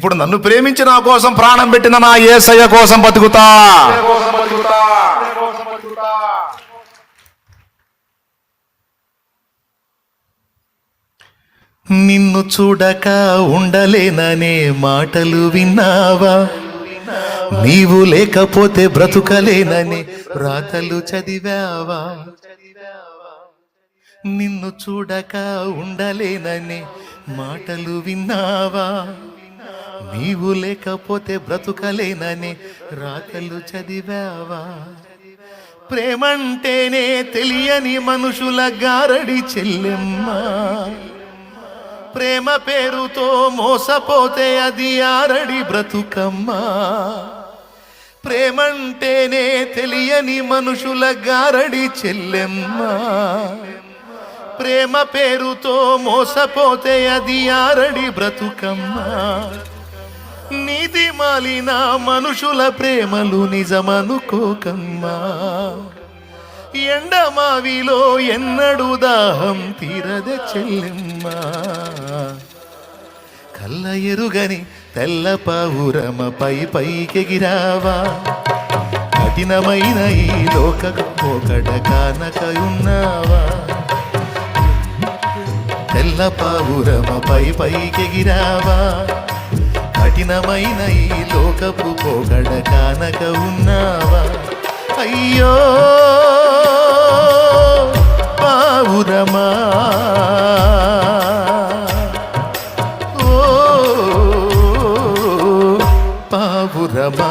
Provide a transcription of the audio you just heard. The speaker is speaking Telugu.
ఇప్పుడు నన్ను ప్రేమించి నా కోసం ప్రాణం పెట్టిన నా ఏసయ్య కోసం బతుకుతా. నిన్ను చూడక ఉండలేననే మాటలు విన్నావా? నీవు లేకపోతే బ్రతుకలేనని రాతలు చదివావా? నిన్ను చూడక ఉండలేనని మాటలు విన్నావా? నీవు లేకపోతే బ్రతుకలేనని రాతలు చదివావా? ప్రేమంటేనే తెలియని మనుషుల గారడి చెల్లెమ్మ. ప్రేమ పేరుతో మోసపోతే అది ఆరడి బ్రతుకమ్మ. ప్రేమంటేనే తెలియని మనుషుల గారడి చెల్లెమ్మ. ప్రేమ పేరుతో మోసపోతే అది ఆరడి బ్రతుకమ్మా. నీతి మాలిన మనుషుల ప్రేమలు నిజమనుకోకమ్మా. ఎండమావిలో ఎన్నడు దాహం తీరద చెల్లెమ్మా. కళ్ళ ఎరుగని తెల్ల పావురమపై పైకెగిరావా. కఠినమైన ఈ లోక ఒకట కానకయున్నావా. తెల్ల పావురమపై పైకెగిరావా. కఠినమైన ఈ లోకపు పొగడ కానక ఉన్నావా? అయ్యో పావురమా ఓ పావురమా